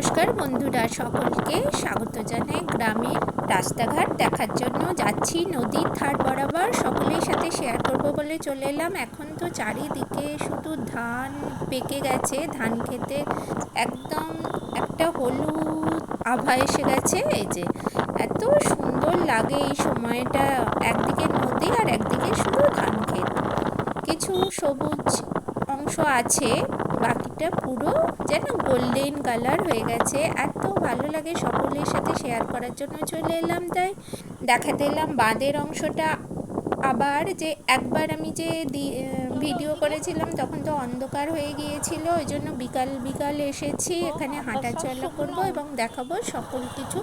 নমস্কার বন্ধুরা, সকলকে স্বাগত জানাই গ্রামের রাস্তাঘাট দেখার জন্য। যাচ্ছি নদীর ধার বরাবর, সকলের সাথে শেয়ার করব বলে চলে এলাম। এখন তো চারিদিকে শুধু ধান পেকে গেছে, ধান খেতে একদম একটা হলুদ আভা এসে গেছে। এই যে এত সুন্দর লাগে এই সময়টা, একদিকে নদী আর একদিকে শুধু ধান ক্ষেত। কিছু সবুজ অংশ আছে বাকিটা পুরো যেন গোল্ডেন কালার হয়ে গেছে। এত ভালো লাগে সকলের সাথে শেয়ার করার জন্য চলে এলাম তাই। দেখাতে এলাম বাঁধের অংশটা। আবার যে একবার আমি যে ভিডিও করেছিলাম তখন তো অন্ধকার হয়ে গিয়েছিল, ওই জন্য বিকাল বিকাল এসেছি। এখানে হাঁটা চলা করব এবং দেখাবো সকল কিছু।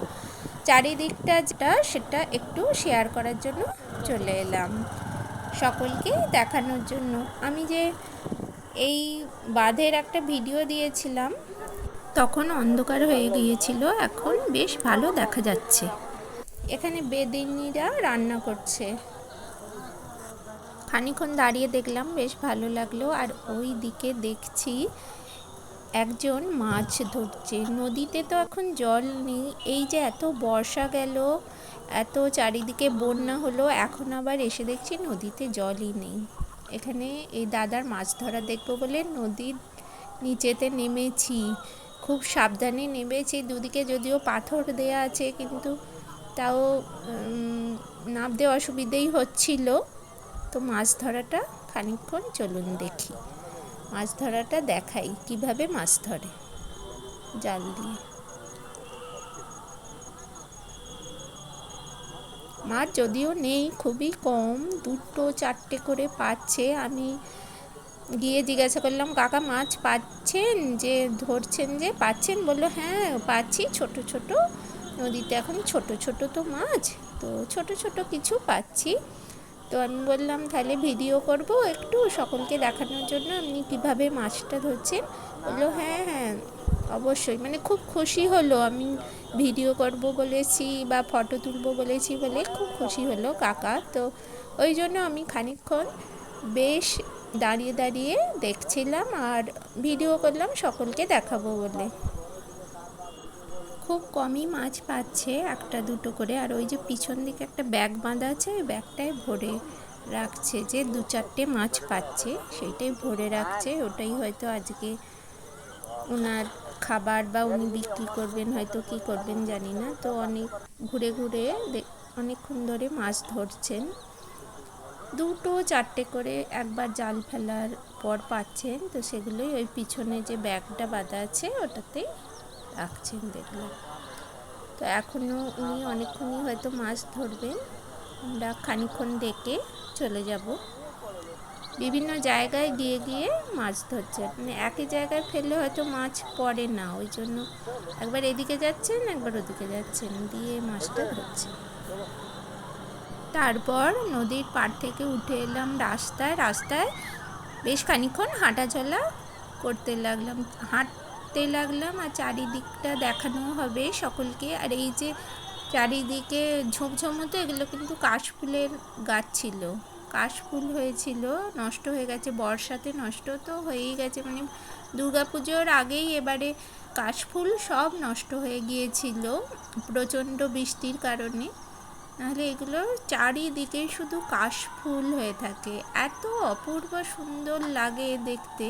চারিদিকটা যেটা, সেটা একটু শেয়ার করার জন্য চলে এলাম। সকলকে দেখানোর জন্য। আমি যে এই বাঁধের একটা ভিডিও দিয়েছিলাম। তখন অন্ধকার হয়ে গিয়েছিল, এখন বেশ ভালো দেখা যাচ্ছে। এখানে বেদিনীরা রান্না করছে। খানিক্ষণ দাঁড়িয়ে দেখলাম, বেশ ভালো লাগল। আর ওই দিকে দেখছি একজন মাছ ধরছে। নদীতে তো এখন জল নেই। এই যে এত বর্ষা গেল, এত চারিদিকে বন্যা হলো, এখন আবার এসে দেখছি নদীতে জলই নেই। এখানে এই দাদার মাছ ধরা দেখব বলে নদীর নিচেতে নেমেছি। খুব সাবধানে নেমেছি। দুদিকে যদিও পাথর দেয়া আছে, কিন্তু তাও নামতে অসুবিধেই হচ্ছিল। তো মাছ ধরাটা খানিকক্ষণ চলুন দেখি। মাছ ধরাটা দেখাই, কীভাবে মাছ ধরে। জাল দিয়ে। মাছ যদিও নেই, খুবই কম, দুটো চারটে করে পাচ্ছে। আমি গিয়ে জিজ্ঞাসা করলাম, কাকা, মাছ পাচ্ছেন যে, ধরছেন যে? পাচ্ছেন? বলল হ্যাঁ পাচ্ছি, ছোট ছোট। নদীতে এখন ছোট ছোট তো মাছ, তো ছোট ছোট কিছু পাচ্ছি। তো আমি বললাম, তাহলে ভিডিও করব একটু, সকলকে দেখানোর জন্য। আপনি কীভাবে মাছটা ধরছেন? বলল হ্যাঁ হ্যাঁ অবশ্যই মানে খুব খুশি হলো আমি ভিডিও করব বলেছি বা ফটো তুলবো বলেছি বলে খুব খুশি হলো কাকা। তো ওই জন্য আমি খানিকক্ষণ বেশ দাঁড়িয়ে দাঁড়িয়ে দেখছিলাম আর ভিডিও করলাম সকলকে দেখাবো বলে। খুব কমই মাছ পাচ্ছে একটা দুটো করে, আর ওই যে পিছন দিকে একটা ব্যাগ বাঁধা আছে, ওই ব্যাগটায় ভরে রাখছে যে দু চারটে মাছ পাচ্ছে, সেইটাই ভরে রাখছে, ওটাই হয়তো আজকে ওনার খাবার বা উনি বিক্রি করবেন, হয়তো কি করবেন জানি না। তো অনেক ঘুরে ঘুরে অনেকক্ষণ ধরে মাছ ধরছেন। দুটো চারটে করে একবার জাল ফেলার পর পাচ্ছেন। তো সেগুলোই ওই পিছনে যে ব্যাগটা বাঁধা আছে ওটাতেই রাখছেন দেখলাম। তো এখনও উনি অনেকক্ষণই হয়তো মাছ ধরবেন। আমরা খানিক্ষণ দেখে চলে যাব। বিভিন্ন জায়গায় গিয়ে গিয়ে মাছ ধরছে। মানে একই জায়গায় ফেললে হয়তো মাছ পড়ে না, ওই জন্য একবার এদিকে যাচ্ছেন, একবার ওদিকে যাচ্ছেন, দিয়ে মাছটা ধরছে তারপর নদীর পাড় থেকে উঠে এলাম রাস্তায় রাস্তায় বেশ খানিক্ষণ হাঁটা চলা করতে লাগলাম। হাঁটতে লাগলাম আর চারিদিকটা দেখানো হবে সকলকে। আর এই যে চারিদিকে ঝোপঝোমতো এগুলো কিন্তু কাশফুলের গাছ ছিল। কাশফুল হয়েছিল, নষ্ট হয়ে গেছে, বর্ষাতে নষ্ট তো হয়েই গেছে মানে দুর্গাপুজোর আগেই এবারে কাশফুল সব নষ্ট হয়ে গিয়েছিল, প্রচণ্ড বৃষ্টির কারণে। নাহলে এগুলো চারিদিকে শুধু কাশফুল হয়ে থাকে, এত অপূর্ব সুন্দর লাগে দেখতে।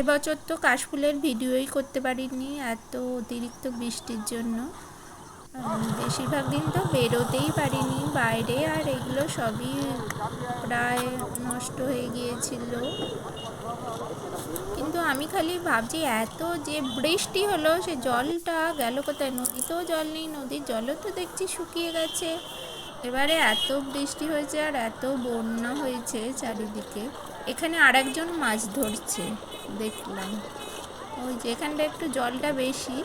এবছর তো কাশফুলের ভিডিওই করতে পারিনি, এত অতিরিক্ত বৃষ্টির জন্য। বেশিরভাগ দিন তো বেরোতেই পারিনি। বাইরে আর এগুলো সবই প্রায় নষ্ট হয়ে গিয়েছিল। কিন্তু আমি খালি ভাবছি, এত যে বৃষ্টি হলো, সে জলটা গেল কোথায়? নদীতেও জল নেই, নদীর জলও তো দেখছি শুকিয়ে গেছে। এবারে এত বৃষ্টি হয়েছে আর এত বন্যা হয়েছে চারিদিকে। এখানে আরেকজন মাছ ধরছে, দেখলাম। ওই যে এখানটা একটু জলটা বেশি।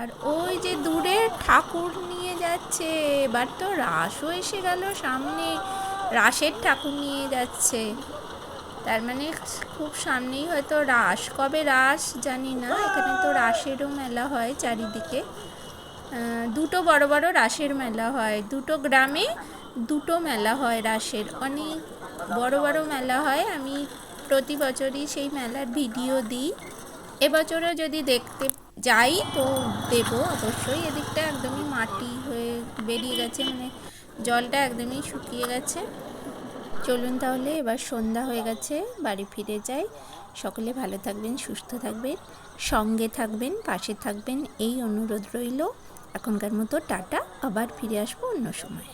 আর ওই যে দূরে ঠাকুর নিয়ে যাচ্ছে, এবার তো রাসও এসে গেল সামনে, রাসের ঠাকুর নিয়ে যাচ্ছে। তার মানে খুব সামনেই হয়তো রাস। কবে রাস জানি না, এখানে তো রাসেরও মেলা হয় চারিদিকে। দুটো বড় বড় রাসের মেলা হয়। দুটো গ্রামে দুটো মেলা হয় রাসের। অনেক বড় বড় মেলা হয়। আমি প্রতি বছরই সেই মেলার ভিডিও দিই। এবছরও যদি দেখতে যাই তো দেব অবশ্যই। এদিকটা একদমই মাটি হয়ে বেরিয়ে গেছে মানে জলটা একদমই শুকিয়ে গেছে। চলুন তাহলে এবার সন্ধ্যা হয়ে গেছে, বাড়ি ফিরে যাই। সকলে ভালো থাকবেন, সুস্থ থাকবেন, সঙ্গে থাকবেন, পাশে থাকবেন, এই অনুরোধ রইল। এখনকার মতো টাটা, আবার ফিরে আসব অন্য সময়।